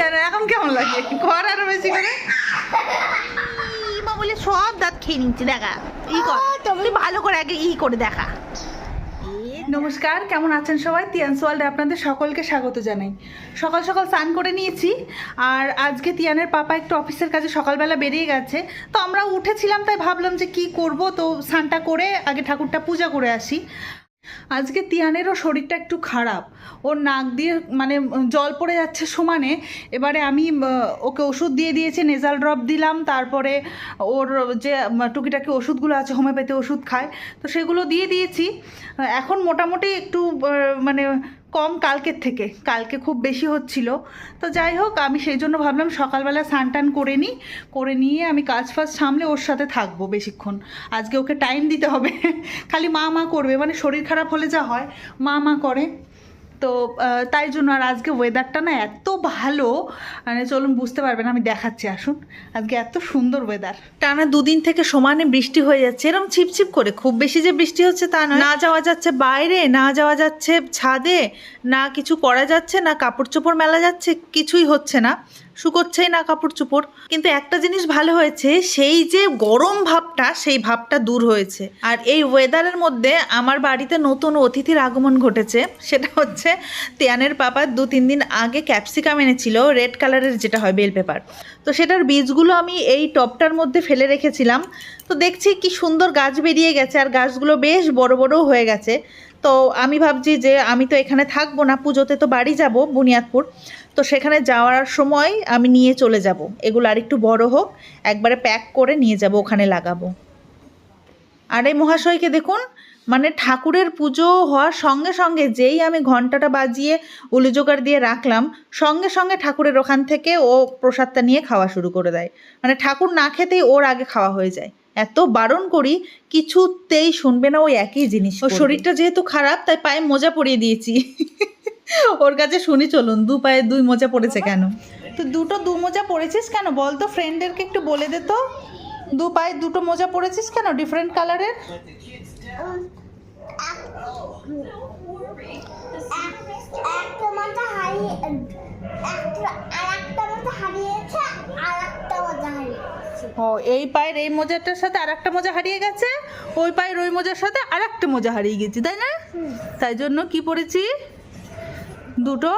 কেন? এখন কেমন লাগে? কর আরও বেশি করে? মা বলে সব দাঁত খেয়ে নিচ্ছে দেখা। ই কর। তুমি ভালো করে আগে ই করে দেখা। নমস্কার কেমন আছেন সবাই? তিয়ান্স ওয়ার্ল্ডে আপনাদের সকলকে স্বাগত জানাই। সকাল সকাল স্নান করে নিয়েছি আর আজকে তিয়ানের পাপা একটু অফিসের কাজে সকালবেলা বেরিয়ে গেছে। তো আমরা উঠেছিলাম তাই ভাবলাম যে কি করব। তো স্নানটা করে আগে ঠাকুরটা পূজা করে আসি। আজকে তিয়ানেরও শরীরটা একটু খারাপ। ওর নাক দিয়ে মানে জল পড়ে যাচ্ছে সমানে। এবারে আমি ওকে ওষুধ দিয়ে দিয়েছি নেজাল ড্রপ দিলাম। তারপরে ওর যে টুকিটাকি ওষুধগুলো আছে হোমিওপ্যাথি ওষুধ খায়। তো সেগুলো দিয়ে দিয়েছি। এখন মোটামুটি একটু মানে কম কালকের থেকে, কালকে খুব বেশি হচ্ছিল। তো যাই হোক, আমি সেই জন্য ভাবলাম সকালবেলা স্নান টান করে নিই, করে নিয়ে আমি কাজ ফাজ সামলে ওর সাথে থাকব বেশিক্ষণ। আজকে ওকে টাইম দিতে হবে। খালি মা মা করবে মানে শরীর খারাপ হলে যা হয়, মা মা করে। তো তাই জন্য আর আজকে ওয়েদারটা না এত ভালো মানে চলুন বুঝতে পারবেন আমি দেখাচ্ছি আসুন। আজকে এত সুন্দর ওয়েদার টানা দুদিন থেকে সমানে বৃষ্টি হয়ে যাচ্ছে এরকম ছিপছিপ করে খুব বেশি যে বৃষ্টি হচ্ছে তা নয়। না। যাওয়া যাচ্ছে বাইরে না যাওয়া যাচ্ছে ছাদে না কিছু করা যাচ্ছে না কাপড় চোপড় মেলা যাচ্ছে কিছুই হচ্ছে না। শুকোচ্ছেই না কাপড় চোপড় কিন্তু একটা জিনিস ভালো হয়েছে, সেই যে গরম ভাবটা, সেই ভাবটা দূর হয়েছে। আর এই ওয়েদারের মধ্যে আমার বাড়িতে নতুন অতিথির আগমন ঘটেছে, সেটা হচ্ছে তিয়ানের পাপা দু তিন দিন আগে ক্যাপসিকাম এনেছিল রেড কালারের যেটা হয় বেল পেপার তো সেটার বীজগুলো আমি এই টপটার মধ্যে ফেলে রেখেছিলাম। তো দেখছি কি সুন্দর গাছ বেরিয়ে গেছে, আর গাছগুলো বেশ বড় বড়ও হয়ে গেছে। তো আমি ভাবছি যে আমি তো এখানে থাকব না, পুজোতে তো বাড়ি যাব, বুনিয়াদপুর। তো সেখানে যাওয়ার সময় আমি নিয়ে চলে যাব। এগুলো আর একটু বড় হোক একবারে প্যাক করে নিয়ে যাব ওখানে লাগাবো। আর এই মহাশয়কে দেখুন মানে ঠাকুরের পুজো হওয়ার সঙ্গে সঙ্গে যেই আমি ঘন্টাটা বাজিয়ে উলুজোগাড় দিয়ে রাখলাম সঙ্গে সঙ্গে ঠাকুরের ওখান থেকে ও প্রসাদটা নিয়ে খাওয়া শুরু করে দেয়। মানে ঠাকুর না খেতেই ওর আগে খাওয়া হয়ে যায়। এত বারণ করি কিছুতেই শুনবে না ওই একই জিনিস ওর শরীরটা যেহেতু খারাপ তাই পায়ে মোজা পরিয়ে দিয়েছি। ওর কাছে শুনি চলুন দু পায়ে দুই মোজা পড়েছে কেন? তো দুটো দু মোজা পড়েছিস কেন? বল তো ফ্রেন্ডদেরকে একটু বলে দে তো। দু পায়ে দুটো মোজা পড়েছিস কেন? ডিফারেন্ট কালারের ও এই পায়ের এই মোজাটার সাথে আর একটা মোজা হারিয়ে গেছে? ওই পায়ের ওই মোজার সাথে আর একটা মোজা হারিয়ে গেছে তাই না? তাই জন্য কি পড়েছি? দুটো?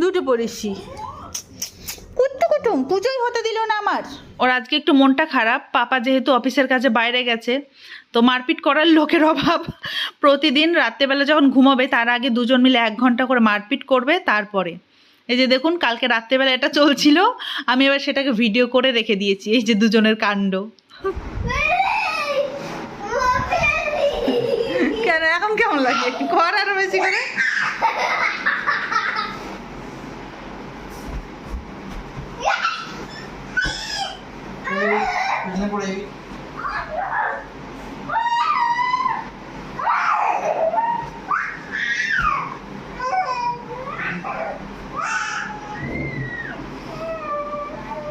দুটো পড়েছি। কুট্টু কুটুম পুজোই হতে দিল না আমার। ওর আজকে একটু মনটা খারাপ। পাপা যেহেতু অফিসের কাজে বাইরে গেছে তো মারপিট করার লোকের অভাব। প্রতিদিন রাত্রেবেলা যখন ঘুমাবে তার আগে দুজন মিলে এক ঘণ্টা করে মারপিট করবে তারপরে। এই যে দেখুন কালকে রাত্রেবেলা এটা চলছিল আমি এবার সেটাকে ভিডিও করে রেখে দিয়েছি এই যে দুজনের কাণ্ড। কেন এখন কেমন লাগে? ঘর আরও বেশি করে? পিছনে পড়ে যাবি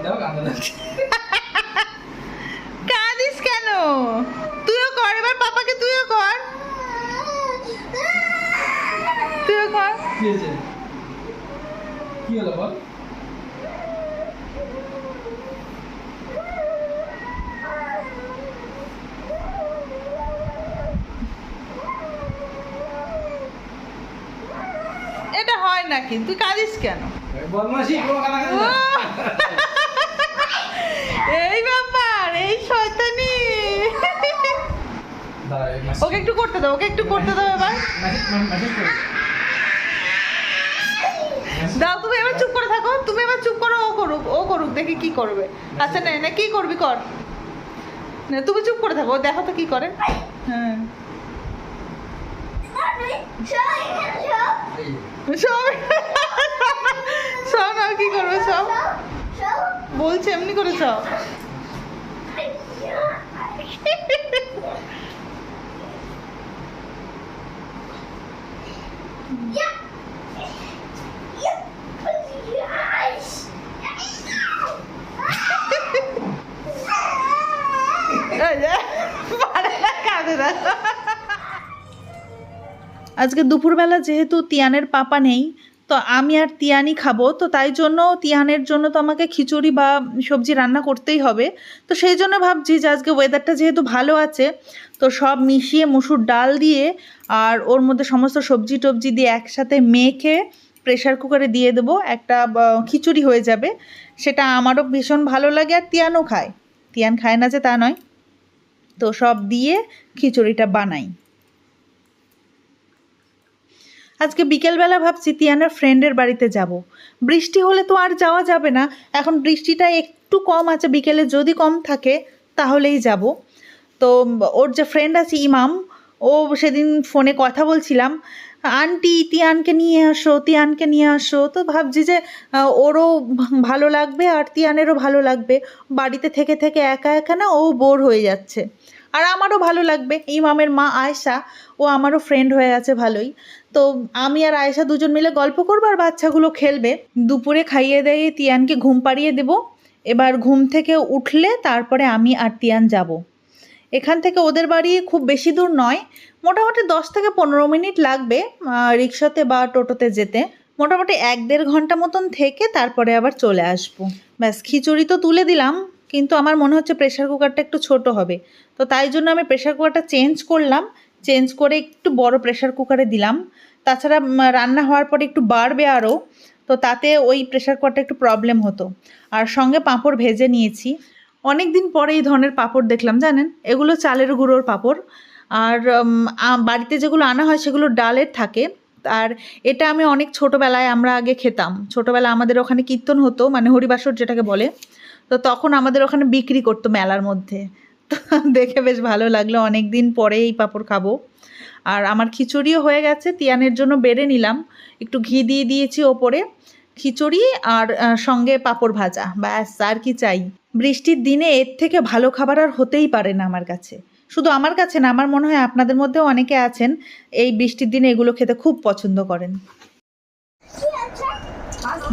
দেখো কাঁদা লাগছে কাঁদিস কেন তুইও কর এবার পাপাকে তুইও কর তুইও কর কি হলো বল? এটা হয় নাকি? তুই কাঁদিস কেন। এই ব্যাপার এই শয়তানি। ওকে একটু করতে দাও ওকে একটু করতে দাও এবার। দাও তুমি এবার চুপ করে থাকো তুমি এবার চুপ করো ও করুক ও করুক দেখি কি করবে আচ্ছা না না কি করবি কর না তুমি চুপ করে থাকো দেখো তো কি করে হ্যাঁ সব কি করবে সব বলছে এমনি করে সব এই যে, পারে না, কাঁদে না। আজকে দুপুরবেলা যেহেতু তিয়ানের পাপা নেই, তো আমি আর তিয়ানি খাব, তো তাই জন্য তিয়ানের জন্য তো আমাকে খিচুড়ি বা সবজি রান্না করতেই হবে। তো সেই জন্য ভাবছি যে আজকে ওয়েদারটা যেহেতু ভালো আছে, তো সব মিশিয়ে মুসুর ডাল দিয়ে আর ওর মধ্যে সমস্ত সবজি টবজি দিয়ে একসাথে মেখে প্রেশার কুকারে দিয়ে দেবো, একটা খিচুড়ি হয়ে যাবে। সেটা আমারও ভীষণ ভালো লাগে আর তিয়ানও খায়। তিয়ান খায় না যে তা নয়। তো সব দিয়ে খিচুড়িটা বানাই। আজকে বিকেলবেলা ভাবছি তিয়ানার ফ্রেন্ডের বাড়িতে যাব। বৃষ্টি হলে তো আর যাওয়া যাবে না। এখন বৃষ্টিটা একটু কম আছে, বিকেলে যদি কম থাকে, তাহলেই যাব। তো ওর যে ফ্রেন্ড আছে ইমাম, ও সেদিন ফোনে কথা বলছিলাম, আন্টি, তিয়ানকে নিয়ে আসো, তিয়ানকে নিয়ে আসো। তো ভাবছি যে ওরও ভালো লাগবে আর তিয়ানেরও ভালো লাগবে। বাড়িতে থেকে থেকে একা একা না, ও বোর হয়ে যাচ্ছে। আর আমারও ভালো লাগবে। ইমামের মা আয়শা, ও আমারও ফ্রেন্ড হয়ে আছে ভালোই। তো আমি আর আয়েশা দুজন মিলে গল্প করব আর বাচ্চাগুলো খেলবে। দুপুরে খাইয়ে দিয়ে তিয়ানকে ঘুম পাড়িয়ে দেব। এবার ঘুম থেকে উঠলে তারপরে আমি আর তিয়ান যাব। এখান থেকে ওদের বাড়ি খুব বেশি দূর নয়। মোটামুটি দশ থেকে পনেরো মিনিট লাগবে রিক্সাতে বা টোটোতে যেতে। মোটামুটি এক দেড় ঘণ্টা মতন থেকে তারপরে আবার চলে আসব। ব্যাস, খিচুড়ি তো তুলে দিলাম। কিন্তু আমার মনে হচ্ছে প্রেশার কুকারটা একটু ছোট হবে। তো তাই জন্য আমি প্রেশার কুকারটা চেঞ্জ করলাম। চেঞ্জ করে একটু বড় প্রেশার কুকারে দিলাম। তাছাড়া রান্না হওয়ার পরে একটু বাড়বে আরও তো তাতে ওই প্রেশার কুকারটা একটু প্রবলেম হতো। আর সঙ্গে পাঁপড় ভেজে নিয়েছি। অনেক দিন পরে এই ধরনের পাঁপড় দেখলাম, জানেন? এগুলো চালের গুঁড়োর পাঁপড়। আর বাড়িতে যেগুলো আনা হয় সেগুলো ডালের থাকে। আর এটা আমি অনেক ছোটোবেলায় আমরা আগে খেতাম। ছোটোবেলায় আমাদের ওখানে কীর্তন হতো মানে হরিবাসর যেটাকে বলে। তো তখন আমাদের ওখানে বিক্রি করতো মেলার মধ্যে। দেখে বেশ ভালো লাগল অনেক দিন পরে এই পাঁপড় খাব। আর আমার খিচুড়িও হয়ে গেছে, তিয়ানের জন্য বেড়ে নিলাম। একটু ঘি দিয়ে দিয়েছি ওপরে খিচুড়ি আর সঙ্গে পাঁপড় ভাজা। ব্যাস, আর কি চাই। বৃষ্টির দিনে এর থেকে ভালো খাবার আর হতেই পারে না আমার কাছে। শুধু আমার কাছে না, আমার মনে হয় আপনাদের মধ্যেও অনেকে আছেন, এই বৃষ্টির দিনে এগুলো খেতে খুব পছন্দ করেন।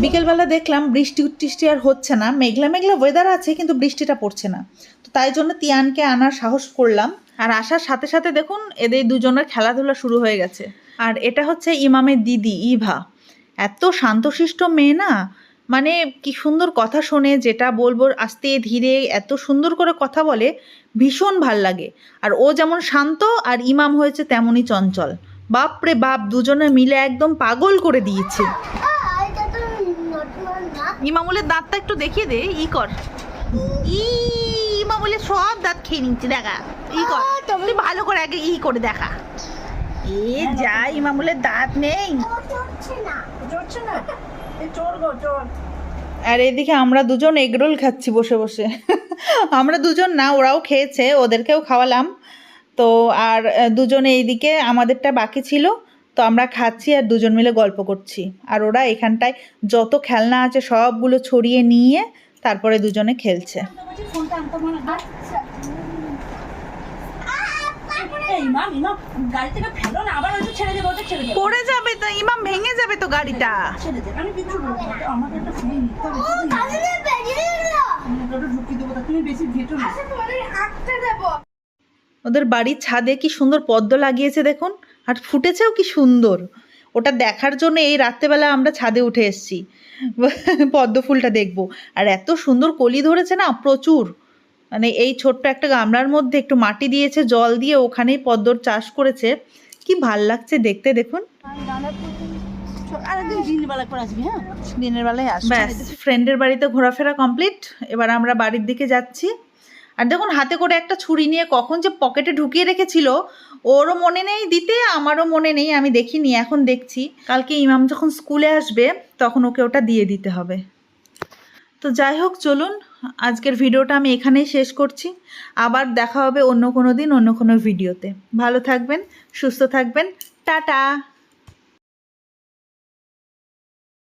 বিকেলবেলা দেখলাম বৃষ্টি টিষ্টি আর হচ্ছে না। মেঘলা মেঘলা ওয়েদার আছে, কিন্তু বৃষ্টিটা পড়ছে না। তো তাই জন্য তিয়ানকে আনার সাহস করলাম। আর আসার সাথে সাথে দেখুন, এদের দুজনের খেলাধুলা শুরু হয়ে গেছে। আর এটা হচ্ছে ইমামের দিদি, ইভা। এত শান্তশিষ্ট মেয়ে না? মানে কি সুন্দর কথা শোনে, যেটা বলব আস্তে ধীরে, এত সুন্দর করে কথা বলে, ভীষণ ভালো লাগে। আর ও যেমন শান্ত, আর ইমাম হয়েছে তেমনই চঞ্চল। বাপরে বাপ, দুজনে মিলে একদম পাগল করে দিয়েছে আহ, এটা তো নতুন না ইমামুলের দাঁতটা একটু দেখিয়ে দে ই কর। ই ইমামুলের সব দাঁত খেয়ে নিচ্ছে দেখা। ই কর। তুমি- ভালো করে আগে ই করে দেখা। এ যা ইমামুলের দাঁত নেই। আর এদিকে আমরা দুজন এগরোল খাচ্ছি বসে বসে। আমরা দুজন না ওরাও খেয়েছে ওদেরকেও খাওয়ালাম। তো আর দুজনে এইদিকে আমাদেরটা বাকি ছিল। তো আমরা খাচ্ছি আর দুজন মিলে গল্প করছি। আর ওরা এখানটায় যত খেলনা আছে সবগুলো ছড়িয়ে নিয়ে তারপরে দুজনে খেলছে। পড়ে যাবে তো ইমাম ভেঙে যাবে তো গাড়িটা। আচ্ছা তোমার হাতটা দেবো। ওদের বাড়ির ছাদে কি সুন্দর পদ্ম লাগিয়েছে দেখুন। আর ফুটেছেও কি সুন্দর। ওটা দেখার জন্য এই রাত্রেবেলা আমরা ছাদে উঠে এসেছি। পদ্ম ফুলটা দেখব। আর এত সুন্দর কলি ধরেছে না প্রচুর। মানে এই ছোট্ট একটা গামলার মধ্যে একটু মাটি দিয়েছে জল দিয়ে ওখানেই পদ্মর চাষ করেছে। কি ভালো লাগছে দেখতে দেখুন। আসবি হ্যাঁ? দিনের বেলায় আস ব্যাস। ফ্রেন্ডের বাড়িতে ঘোরাফেরা কমপ্লিট এবার আমরা বাড়ির দিকে যাচ্ছি। আর দেখুন হাতে করে একটা ছুরি নিয়ে কখন যে পকেটে ঢুকিয়ে রেখেছিল ওরও মনে নেই, দিতে আমারও মনে নেই, আমি দেখিনি, এখন দেখছি। কালকে ইমাম যখন স্কুলে আসবে, তখন ওকে ওটা দিয়ে দিতে হবে। তো যাই হোক, চলুন, আজকের ভিডিওটা আমি এখানেই শেষ করছি। আবার দেখা হবে অন্য কোনো দিন, অন্য কোনো ভিডিওতে। ভালো থাকবেন, সুস্থ থাকবেন, টাটা!